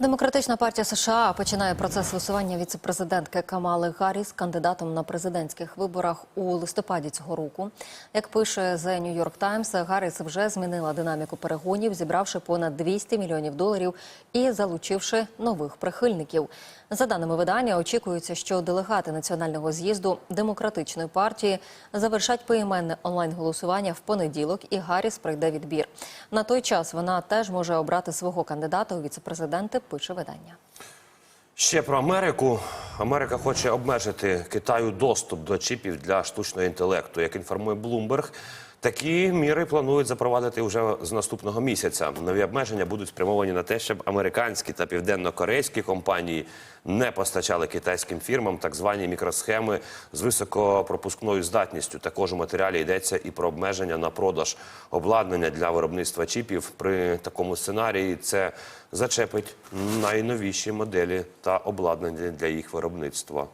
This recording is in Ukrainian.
Демократична партія США починає процес висування віцепрезидентки Камали Гарріс кандидатом на президентських виборах у листопаді цього року. Як пише The New York Times, Гарріс вже змінила динаміку перегонів, зібравши понад 200 мільйонів доларів і залучивши нових прихильників. За даними видання, очікується, що делегати національного з'їзду демократичної партії завершать поіменне онлайн-голосування в понеділок, і Гарріс пройде відбір. На той час вона теж може обрати свого кандидата у віцепрезиденти. Пише видання. Ще про Америку. Америка хоче обмежити Китаю доступ до чіпів для штучного інтелекту. Як інформує Bloomberg, такі міри планують запровадити вже з наступного місяця. Нові обмеження будуть спрямовані на те, щоб американські та південно-корейські компанії не постачали китайським фірмам так звані мікросхеми з високопропускною здатністю. Також у матеріалі йдеться і про обмеження на продаж обладнання для виробництва чіпів. При такому сценарії це зачепить найновіші моделі та обладнання для їх виробництва.